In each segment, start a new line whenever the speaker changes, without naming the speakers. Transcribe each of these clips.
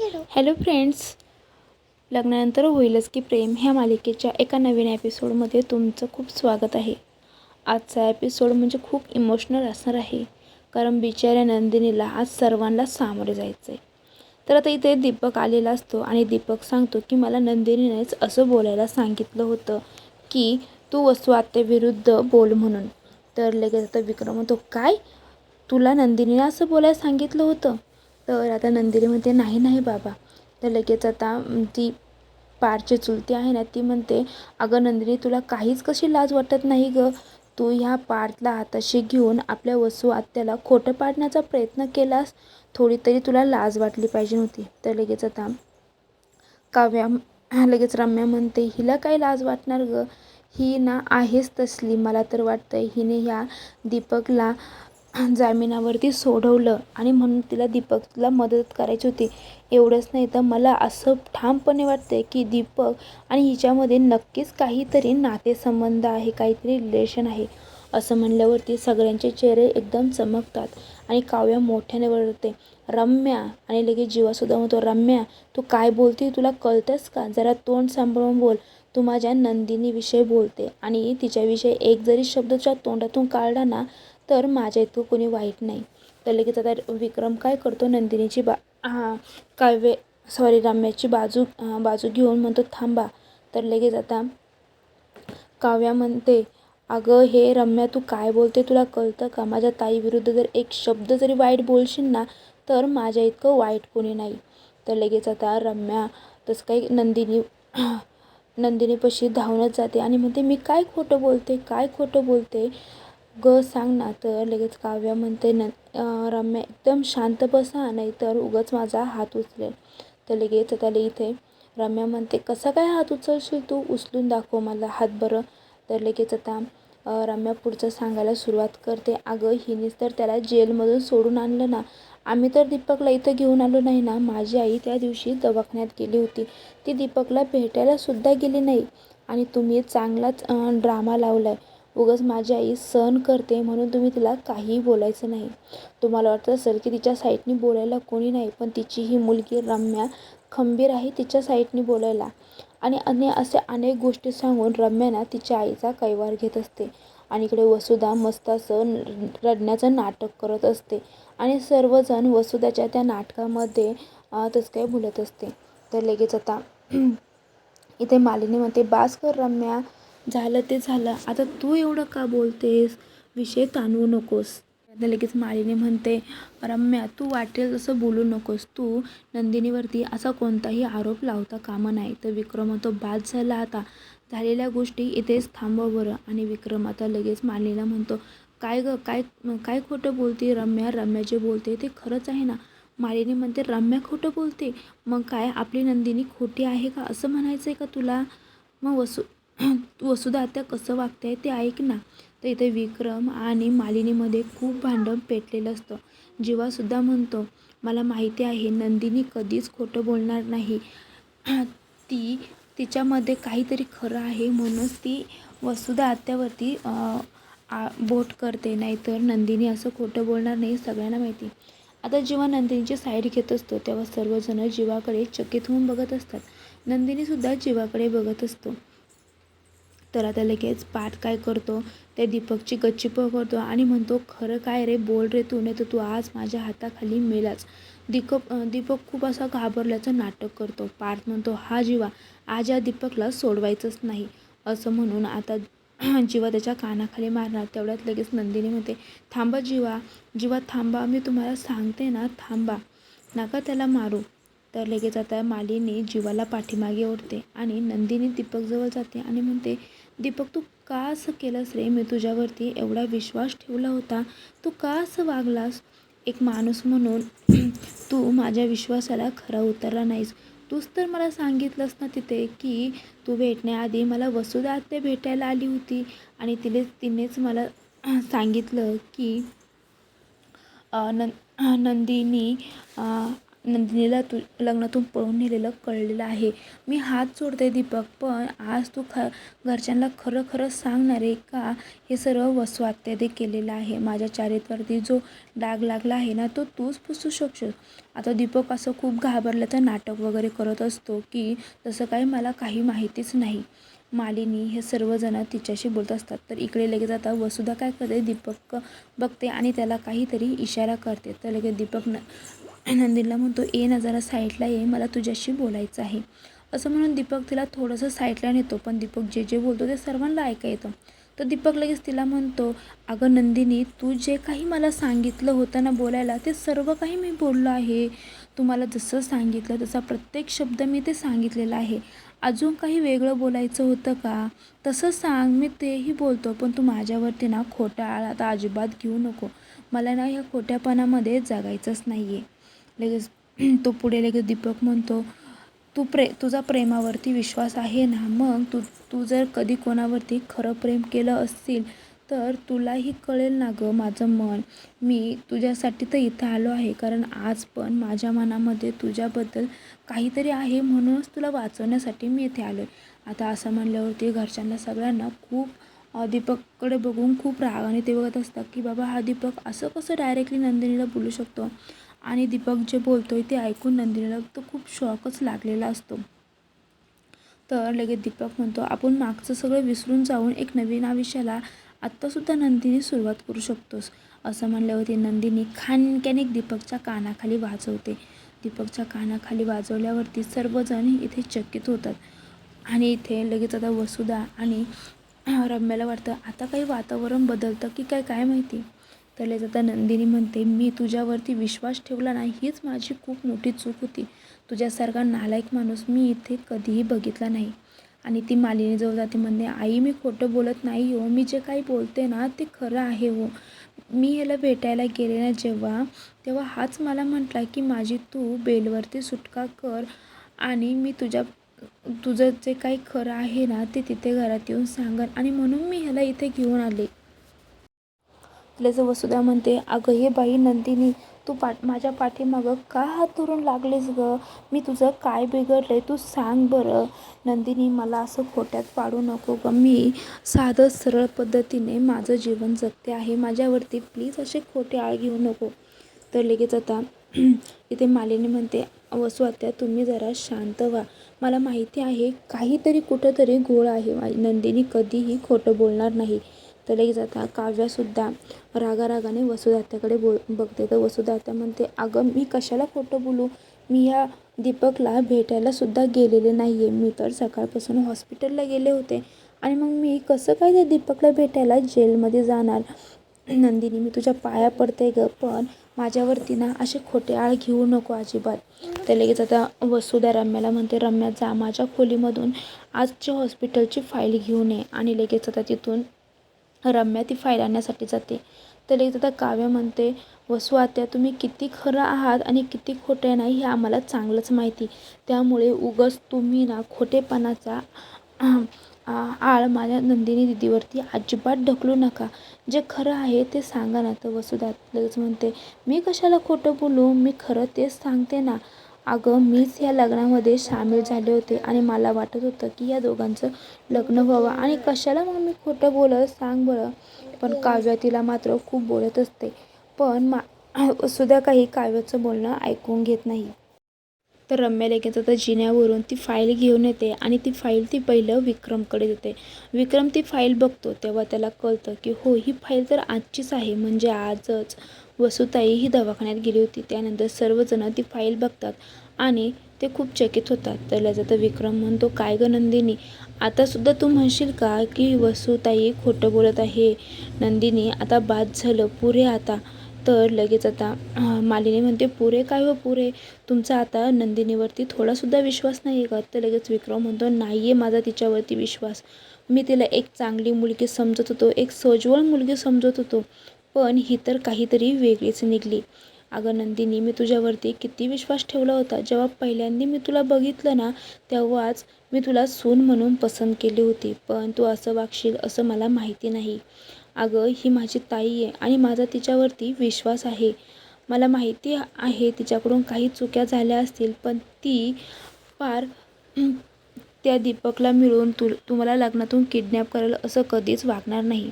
Hello friends लग्नानंतर होईलच की प्रेम ह्या मालिकेच्या एका नवीन एपिसोडमध्ये तुमचं खूप स्वागत आहे. आजचा एपिसोड म्हणजे खूप इमोशनल असणार आहे. कारण बिचाऱ्या नंदिनीला आज सर्वांना सामोरे जायचं आहे तर आता इथे दीपक आलेला असतो आणि दीपक सांगतो की मला नंदिनीनेच असं बोलायला सांगितलं होतं की तू वस्तू आत्याविरुद्ध बोल म्हणून. तर लगेच आता विक्रम म्हणतो काय? तुला नंदिनीने असं बोलायला सांगितलं होतं? तर आता नंदिनी म्हणते नाही नाही बाबा. तर लगेच आता ती पारची चुलती आहे ना ती म्हणते अगं नंदिनी तुला काहीच कशी लाज वाटत नाही गं? तू ह्या पार्थला हाताशी घेऊन आपल्या वसू आत्याला खोटं पाडण्याचा प्रयत्न केलास? थोडी तरी तुला लाज वाटली पाहिजे नव्हती तर लगेच आता काव्या लगेच रम्या म्हणते हिला काय लाज वाटणार गं? ही ना आहेच तसली मला तर वाटतं हिने ह्या दीपकला जामिनावरती सोडवलं आणि म्हणून तिला दीपकला मदत करायची होती. एवढंच नाही तर मला असं ठामपणे वाटतंय की दीपक आणि हिच्यामध्ये नक्कीच काहीतरी नातेसंबंध आहे काहीतरी रिलेशन आहे. असं म्हणल्यावरती सगळ्यांचे चेहरे एकदम चमकतात आणि काव्या मोठ्याने वळते. रम्या आणि लगेच जीवासुद्धा म्हणतो रम्या तू काय बोलते तुला कळतंस का? जरा तोंड सांभाळून बोल. तू माझ्या नंदिनीविषयी बोलते आणि तिच्याविषयी एक जरी शब्द तुझ्या तोंडातून काढला ना तर माझ्या इतकं कोणी वाईट नाही. तर लगेच आता विक्रम काय करतो? नंदिनीची बा हां काव्य सॉरी रम्याची बाजू बाजू घेऊन म्हणतो थांबा. तर लगेच आता काव्या म्हणते अगं हे रम्या तू काय बोलते? तुला कळतं का? माझ्या ताईविरुद्ध जर एक शब्द जरी वाईट बोलशील ना तर माझ्या इतकं वाईट कोणी नाही. तर लगेच आता रम्या तसं काही नंदिनी नंदिनीपाशी धावणंच जाते आणि म्हणते मी काय खोटं बोलते? काय खोटं बोलते? ग सांग ना तर लगेच काव्या म्हणते न रम्या एकदम शांत बसा नाही तर उगाच माझा हात उचलेल. तर लगेच आता इथे. रम्या म्हणते कसा काय हात उचलशील तू? उचलून दाखव मला हात बरं. तर लगेच आता रम्या पुढचं सांगायला सुरुवात करते. अगं हिनेच तर त्याला जेलमधून सोडून आणलं ना. आम्ही तर दीपकला इथं घेऊन आलो नाही ना. माझी आई त्या दिवशी दवाखान्यात गेली होती. ती दीपकला भेटायला सुद्धा गेली नाही. आणि तुम्ही चांगलाच ड्रामा लावला आहे उगाच माझी आई सहन करते म्हणून तुम्ही तिला काहीही बोलायचं नाही. तुम्हाला वाटतं असेल की तिच्या साईडनी बोलायला कोणी नाही पण तिची ही मुलगी रम्या खंबीर आहे तिच्या साईडनी बोलायला. आणि अन्य असे अनेक गोष्टी सांगून रम्याना तिच्या आईचा कैवार घेत असते. आणि इकडे वसुधा मस्त असं रडण्याचं नाटक करत असते. आणि सर्वजण वसुधाच्या त्या नाटकामध्ये तसं काही बोलत असते. तर लगेच आता इथे मालिनी म्हणते बास कर रम्या झालं ते झालं. आता तू एवढं का बोलतेस? विषय ताणवू नकोस. आता लगेच मालिनी म्हणते रम्या तू वाटेल तसं बोलू नकोस. तू नंदिनीवरती असा कोणताही आरोप लावता कामा नाही. तर विक्रम तो बाद झाला आता. झालेल्या गोष्टी इथेच थांबव बरं. आणि विक्रम आता लगेच मालिनीला म्हणतो काय गं? काय काय खोटं बोलते रम्या? रम्या जे बोलते ते खरंच आहे ना? मालिनी म्हणते रम्या खोटं बोलते? मग काय? आपली नंदिनी खोटी आहे का? असं म्हणायचं आहे का तुला? मग वसू वसुधा आत्या कसं वागते ते ऐक ना. तर इथे विक्रम आणि मालिनीमध्ये खूप भांडण पेटलेलं असतं. जीवासुद्धा म्हणतो मला माहिती आहे नंदिनी कधीच खोटं बोलणार नाही. ती तिच्यामध्ये काहीतरी खरं आहे म्हणूनच ती वसुधा आत्यावरती आ बोट करते. नाहीतर नंदिनी असं खोटं बोलणार नाही सगळ्यांना माहिती. आता जेव्हा नंदिनीची साईड घेत असतो तेव्हा सर्वजण जीवाकडे चकित होऊन बघत असतात. नंदिनीसुद्धा जीवाकडे बघत असतो. तर आता लगेच पाठ काय करतो? त्या दीपकची गच्ची पकडतो आणि म्हणतो खरं काय रे? बोल रे तू नाही तर तू आज माझ्या हाताखाली मेलाच दीपक दीपक खूप असा घाबरल्याचं नाटक करतो. पार्थ म्हणतो हा जीवा आज या दीपकला सोडवायचंच नाही. असं म्हणून आता जीवा त्याच्या कानाखाली मारणार. तेवढ्यात लगेच नंदिनी म्हणते थांबा जीवा जीवा थांबा मी तुम्हाला सांगते ना थांबा. नका त्याला मारू. तर लगेच आता मालिनी जीवाला पाठीमागे ओढते आणि नंदिनी दीपकजवळ जाते आणि म्हणते दीपक तू का असं केलंस रे? मी तुझ्यावरती एवढा विश्वास ठेवला होता. तू का असं वागलास? एक माणूस म्हणून तू माझ्या विश्वासाला खरा उतरला नाहीस. तूच तर मला सांगितलंस ना तिथे की तू भेटण्याआधी मला वसुधा आत्या भेटायला आली होती आणि तिने तिनेच मला सांगितलं की नं नंदिनी नंदिनीला तू लग्नातून पळून नेलेलं कळलेलं आहे. मी हात जोडते दीपक पण आज तू ख घरच्यांना खरं खरं सांगणार आहे का? हे सर्व वसवात्याने केलेलं आहे. माझ्या चारित्र्यावरती जो डाग लागला आहे ना तो तूच पुसू शकशील. आता दीपक असं खूप घाबरलं तर नाटक वगैरे करत असतो की तसं काही मला काही माहितीच नाही. मालिनी हे सर्वजण तिच्याशी बोलत असतात. तर इकडे लगेच आता वसुधा काय करते? दीपक बघते आणि त्याला काहीतरी इशारा करते. तर लगेच दीपक न नंदिनीला म्हणतो ए ना जरा साईडला ये मला तुझ्याशी बोलायचं आहे. असं म्हणून दीपक तिला थोडंसं साईडला नेतो पण दीपक जे जे बोलतो ते सर्वांना ऐका येतं. तर दीपक लगेच तिला म्हणतो अगं नंदिनी तू जे काही मला सांगितलं होतं ना बोलायला ते सर्व काही मी बोललो आहे. तुम्हाला जसं सांगितलं तसा प्रत्येक शब्द मी ते सांगितलेला आहे. अजून काही वेगळं बोलायचं होतं का? तसं सांग मी तेही बोलतो पण तू माझ्यावरती ना खोटा आळा आता अजिबात घेऊ नको. मला ना ह्या खोट्यापणामध्ये जगायचंच नाही आहे लगेच तो पुढे लगेच दीपक म्हणतो तू प्रे तुझा प्रेमावरती विश्वास आहे ना? मग तू तू जर कधी कोणावरती खरं प्रेम केलं असतील तर तुलाही कळेल ना गं माझं मन. मी तुझ्यासाठी तर इथं आलो आहे कारण आज पण माझ्या मनामध्ये तुझ्याबद्दल काहीतरी आहे म्हणूनच तुला वाचवण्यासाठी मी इथे आलो आहे आता असं म्हणल्यावरती घरच्यांना सगळ्यांना खूप दीपककडे बघून खूप रागाने ते बघत असतात की बाबा हा दीपक असं कसं डायरेक्टली नंदिनीला बोलू शकतो? आणि दीपक जे बोलतो आहे ते ऐकून नंदिनीला तो खूप शॉकच लागलेला असतो. तर लगेच दीपक म्हणतो आपण मागचं सगळं विसरून जाऊन एक नवीन आयुष्याला आत्तासुद्धा नंदिनी सुरुवात करू शकतोस असं म्हणल्यावरती नंदिनी खानक्याने दीपकच्या कानाखाली वाजवते. दीपकच्या कानाखाली वाजवल्यावरती सर्वजण इथे चकित होतात. आणि इथे लगेच आता वसुधा आणि रम्याला वाटतं आता काही वातावरण बदलतं की काय काय माहिती? तर जाता नंदिनी म्हणते मी तुझ्यावरती विश्वास ठेवला नाही हीच माझी खूप मोठी चूक होती. तुझ्यासारखा नालायक माणूस मी इथे कधीही बघितला नाही. आणि ती मालिनीजवळ जाते म्हणते आई मी खोटं बोलत नाही हो. मी जे काही बोलते ना ते खरं आहे हो. मी ह्याला भेटायला गेले ना जेव्हा तेव्हा हाच मला म्हटला की माझी तू बेलवरती सुटका कर आणि मी तुझ्या तुझं जे काही खरं आहे ना ते तिथे घरात येऊन सांगन. आणि म्हणून मी ह्याला इथे घेऊन आले. तिला वसुधा म्हणते अगं हे बाई नंदिनी तू पाठ माझ्या पाठीमागं का हात धरून लागलेस गं? मी तुझं काय बिघडलं आहे तू सांग बरं. नंदिनी मला असं खोट्यात पाडू नको गं. मी साधं सरळ पद्धतीने माझं जीवन जगते आहे. माझ्यावरती प्लीज असे खोटे आळ घेऊ नको. तर लगेच आता इथे मालिनी म्हणते वसू आत्या तुम्ही जरा शांत व्हा. मला माहिती आहे काहीतरी कुठंतरी घोळ आहे. नंदिनी कधीही खोटं बोलणार नाही. तर लगेच आता काव्यासुद्धा रागारागाने वसुदात्याकडे बोल बघते. तर वसुदात्या म्हणते अगं मी कशाला खोटं बोलू? मी ह्या दीपकला भेटायला सुद्धा गेलेले नाही आहे मी तर सकाळपासून हॉस्पिटलला गेले होते. आणि मग मी कसं काय त्या दीपकला भेटायला जेलमध्ये जाणार? नंदिनी मी तुझ्या पाया पडते ग पण माझ्यावरती ना असे खोटे आळ घेऊ नको अजिबात. तर लगेच आता वसुधा रम्याला म्हणते रम्या जा माझ्या खोलीमधून आजच्या हॉस्पिटलची फाईल घेऊन ये. आणि लगेच आता तिथून रम्या ती फाईल आणण्यासाठी जाते. तर एकदा आता काव्य म्हणते वसू आत्या तुम्ही किती खरं आहात आणि किती खोटे नाही हे आम्हाला चांगलंच माहिती. त्यामुळे उगस तुम्ही ना खोटेपणाचा आळ माझ्या नंदिनी दिदीवरती अजिबात ढकलू नका. जे खरं आहे ते सांगा ना. तर वसुधा लगेच म्हणते मी कशाला खोटं बोलू? मी खरं तेच सांगते ना. अगं मीच या लग्नामध्ये सामील झाले होते आणि मला वाटत होतं की या दोघांचं लग्न व्हावं. आणि कशाला मग मी खोटं बोलत? सांग बरं. पण काव्या तिला मात्र खूप बोलत असते. पण मा सुद्धा काही काव्याचं बोलणं ऐकून घेत नाही. तर रम्या लगेच आता जिन्यावरून ती फाईल घेऊन येते आणि ती फाईल ती पहिलं विक्रमकडे देते. विक्रम ती फाईल बघतो तेव्हा त्याला कळतं की हो ही फाईल तर आजचीच आहे. म्हणजे आजच. वसुताई ही दवाखान्यात गेली होती. त्यानंतर सर्वजण ती फाईल बघतात आणि ते खूप चकित होतात. तर तर विक्रम म्हणतो काय ग नंदिनी आतासुद्धा तू म्हणशील का की वसुताई खोटं बोलत आहे? नंदिनी आता बाद झालं पुरे आता. तर लगेच आता मालिनी म्हणते पुरे काय हो पुरे? तुमचा आता नंदिनीवरती थोडासुद्धा विश्वास नाही आहे का? तर लगेच विक्रम म्हणतो नाही आहे माझा तिच्यावरती विश्वास. मी तिला एक चांगली मुलगी समजत होतो एक सज्वल मुलगी समजत होतो. पण ही तर काहीतरी वेगळीच निघली. अगं नंदिनी मी तुझ्यावरती किती विश्वास ठेवला होता. जेव्हा पहिल्यांदा मी तुला बघितलं ना तेव्हाच मी तुला सून म्हणून पसंत केली होती. पण तू असं वागशील असं मला माहिती नाही. अगं ही माझी ताई आहे आणि माझा तिच्यावरती विश्वास आहे. मला माहिती आहे तिच्याकडून काही चुक्या झाल्या असतील पण ती फार त्या दीपकला मिळून तु तुम्हाला लग्नातून किडनॅप करेल असं कधीच वागणार नाही.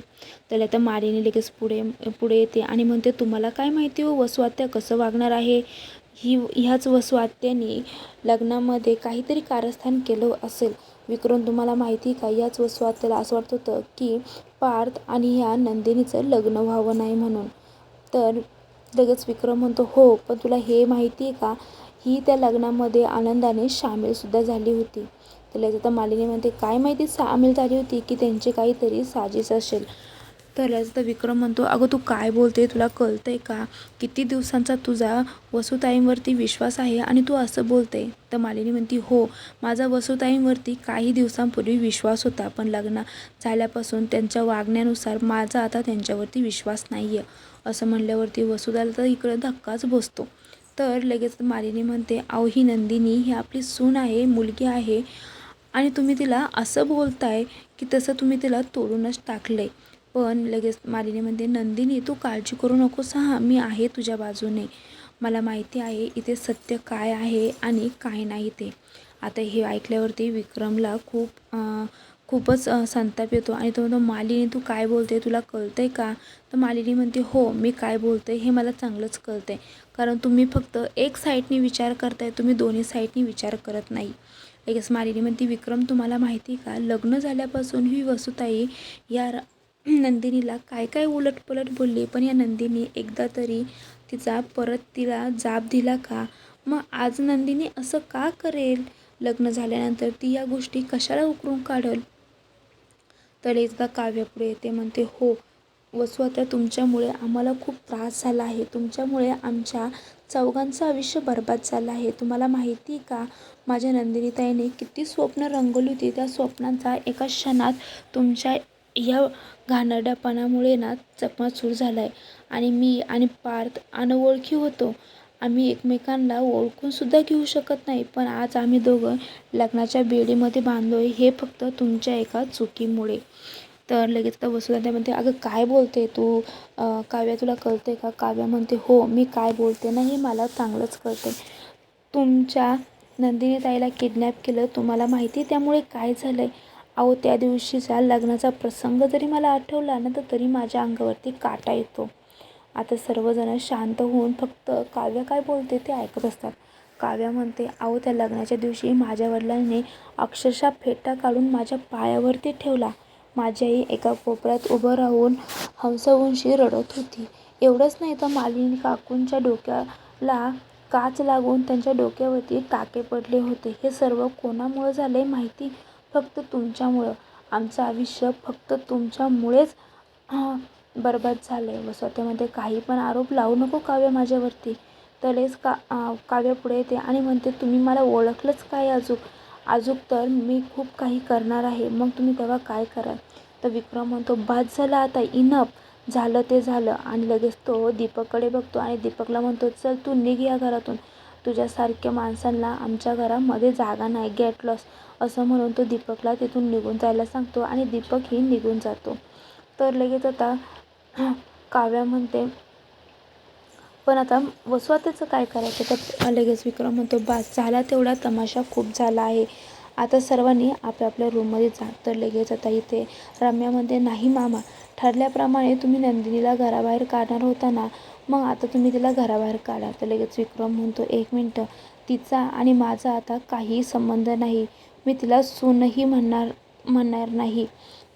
तर आता मालिनी लगेच पुढे पुढे येते आणि म्हणते तुम्हाला काय माहिती हो वसुआत्या कसं वागणार आहे? ही ह्याच वसुआत्याने लग्नामध्ये काहीतरी कारस्थान केलं असेल. विक्रम तुम्हाला माहिती का? याच वसुआत्याला असं वाटत होतं की पार्थ आणि ह्या नंदिनीचं लग्न व्हावं नाही म्हणून. तर लगेच विक्रम म्हणतो हो पण तुला हे माहिती आहे का? ही त्या लग्नामध्ये आनंदाने सामीलसुद्धा झाली होती. तर लगेच आता मालिनी म्हणते काय माहिती सामील झाली होती की त्यांची काहीतरी साजिश असेल. तर लगेच आता विक्रम म्हणतो अगं तू काय बोलते? तुला कळतंय का? किती दिवसांचा तुझा वसुताईंवरती विश्वास आहे आणि तू असं बोलते? तर मालिनी म्हणती हो माझा वसुताईंवरती काही दिवसांपूर्वी विश्वास होता पण लग्न झाल्यापासून त्यांच्या वागण्यानुसार माझा आता त्यांच्यावरती विश्वास नाही आहे असं म्हणल्यावरती वसुदाला तर इकडं धक्काच बसतो. तर लगेच मालिनी म्हणते अहो ही नंदिनी ही आपली सून आहे मुलगी आहे. आणि तुम्ही तिला असं बोलताय की तसं तुम्ही तिला तोडूनच टाकलं आहे पण लगेच मालिनी म्हणते नंदिनी तू काळजी करू नकोस हां मी आहे तुझ्या बाजूने. मला माहिती आहे इथे सत्य काय आहे आणि काय नाही ते. आता हे ऐकल्यावरती विक्रमला खूप खूपच संताप येतो आणि तो म्हणतो मालिनी तू काय बोलते तुला कळतं आहे का? तर मालिनी म्हणते हो मी काय बोलते हे मला चांगलंच कळतं आहे कारण तुम्ही फक्त एक साईडनी विचार करताय तुम्ही दोन्ही साईडनी विचार करत नाही. लगेच मालिनी म्हणते विक्रम तुम्हाला माहिती का? लग्न झाल्यापासून ही वसुताई या नंदिनीला काय काय उलटपलट बोलली? पण या नंदिनी एकदा तरी तिचा परत तिला जाब दिला का? मग आज नंदिनी असं का करेल? लग्न झाल्यानंतर ती या गोष्टी कशाला उकरून काढल? तर एकदा काव्यापुढे येते म्हणते हो वसू आता तुमच्यामुळे आम्हाला खूप त्रास झाला आहे. तुमच्यामुळे आमच्या चौघांचं आयुष्य बर्बाद झालं आहे. तुम्हाला माहिती आहे का? माझ्या नंदिनीताईने किती स्वप्न रंगवली होती. त्या स्वप्नांचा एका क्षणात तुमच्या ह्या घाणेरड्यापणामुळे ना चकमाचूर झाला आहे आणि मी आणि पार्थ अनोळखी होतो. आम्ही एकमेकांना ओळखूनसुद्धा घेऊ शकत नाही. पण आज आम्ही दोघं लग्नाच्या बेडीमध्ये बांधलो आहे हे फक्त तुमच्या एका चुकीमुळे. तर लगेच आता वसुधा म्हणते अगं काय बोलते तू? काव्या तुला कळते का? काव्या म्हणते हो मी काय बोलते? ना हे मला चांगलंच कळते तुमच्या नंदिनी ताईला किडनॅप केलं तुम्हाला माहिती त्यामुळे काय झालं आहे अहो त्या दिवशीचा लग्नाचा प्रसंग जरी मला आठवला ना तर तरी माझ्या अंगावरती काटा येतो. आता सर्वजण शांत होऊन फक्त काव्य काय बोलते ते ऐकत असतात. काव्या म्हणते अहो त्या लग्नाच्या दिवशी माझ्या वडिलांनी अक्षरशः फेटा काढून माझ्या पायावरती ठेवला. माझी आई एका कोपऱ्यात उभं राहून हंसवंशी रडत होती. एवढंच नाही तर मालिनी काकूंच्या डोक्याला काच लागून त्यांच्या डोक्यावरती टाके पडले होते. हे सर्व कोणामुळं झालं आहे माहिती? फक्त तुमच्यामुळं. आमचं आयुष्य फक्त तुमच्यामुळेच बरबाद झालं आहे व स्वतःमध्ये काही पण आरोप लावू नको काव्य माझ्यावरती. तलेच का काव्य पुढे येते आणि म्हणते तुम्ही मला ओळखलंच काय अजून? अजूक तर मी खूप काही करणार आहे. मग तुम्ही तेव्हा काय कराल? तर विक्रम म्हणतो बाद झाला आता इनप झालं ते झालं आणि लगेच तो दीपककडे बघतो आणि दीपकला म्हणतो चल तू निघ या घरातून. तुझ्यासारख्या माणसांना आमच्या घरामध्ये जागा नाही. गेट लॉस असं म्हणून तो दीपकला तिथून निघून जायला सांगतो आणि दीपकही निघून जातो. तर लगेच आता काव्या म्हणते पण आता वसुआतेचं काय करायचं? तर लगेच विक्रम म्हणतो बास झाला तेवढा तमाशा खूप झाला आहे. आता सर्वांनी आपल्या आपल्या रूममध्ये जा. तर लगेच आता इथे रम्यामध्ये नाही मामा ठरल्याप्रमाणे तुम्ही नंदिनीला घराबाहेर काढणार होता ना मग आता तुम्ही तिला घराबाहेर काढा. तर लगेच विक्रम म्हणतो एक मिनटं तिचा आणि माझा आता काही संबंध नाही. मी तिला सूनही म्हणणार म्हणणार नाही.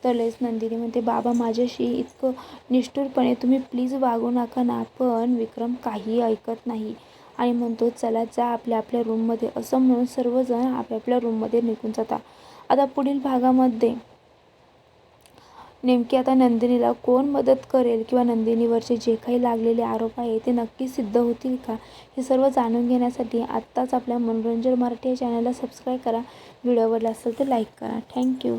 तर लगेच नंदिनी म्हणते बाबा माझ्याशी इतकं निष्ठुरपणे तुम्ही प्लीज वागू नका ना पण विक्रम काही ऐकत नाही. आणि म्हणतो चला जा आपल्या आपल्या रूममध्ये असं म्हणून सर्वजण आपल्या आपल्या रूममध्ये निघून जातात. आता पुढील भागामध्ये नेमकी आता नंदिनीला कोण मदत करेल किंवा नंदिनीवरचे जे काही लागलेले आरोप आहे ते नक्की सिद्ध होतील का? हे सर्व जाणून घेण्यासाठी आत्ताच आपल्या मनोरंजन मराठी या चॅनलला सबस्क्राईब करा. व्हिडिओ आवडला असेल तर लाईक करा. थँक्यू